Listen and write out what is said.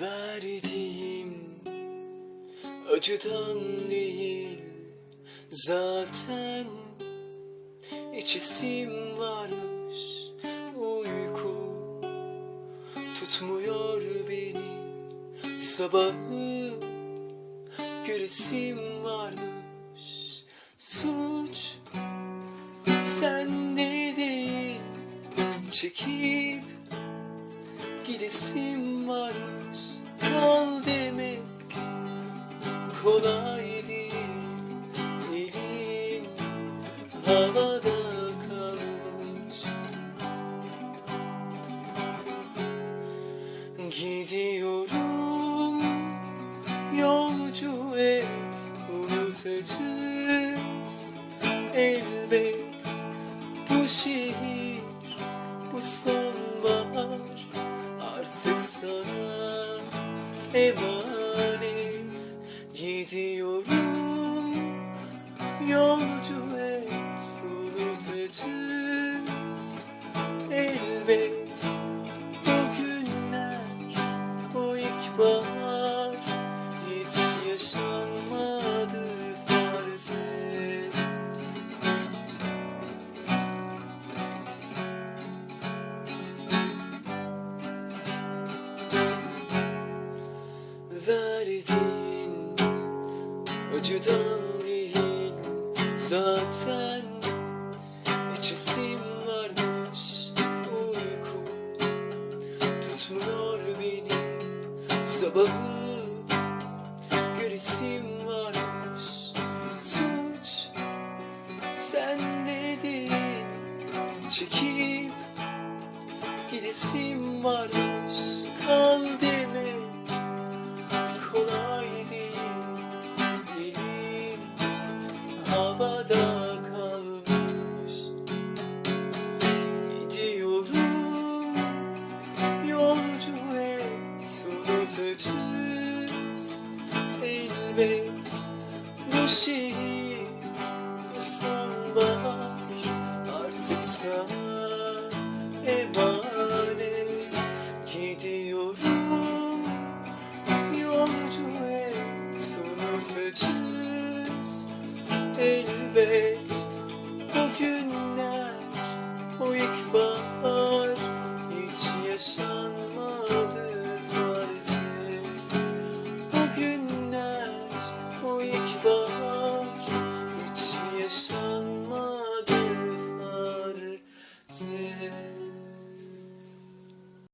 Verdiğim acıdan değil. Zaten içisim varmış uyku tutmuyor beni. Sabahı göresim varmış suç sende değil. Çekip kolay değil elin havada kalmış. Gidiyorum yolcu et unutacağız. Elbet bu şehir bu sonbahar. Artık sana emanet yolcu et unutacağız elbet o günler o ilkbahar hiç yaşanmadı farz et Verdiğin acıdan zaten içesim varmış uyku. Tutmuyor beni sabahı. Göresim varmış suç. Sende değil çekip gidesim varmış kal elbet bu şehir sonbahar artık sana emanet gidiyorum. Yolcu et unutacağız. Elbet See.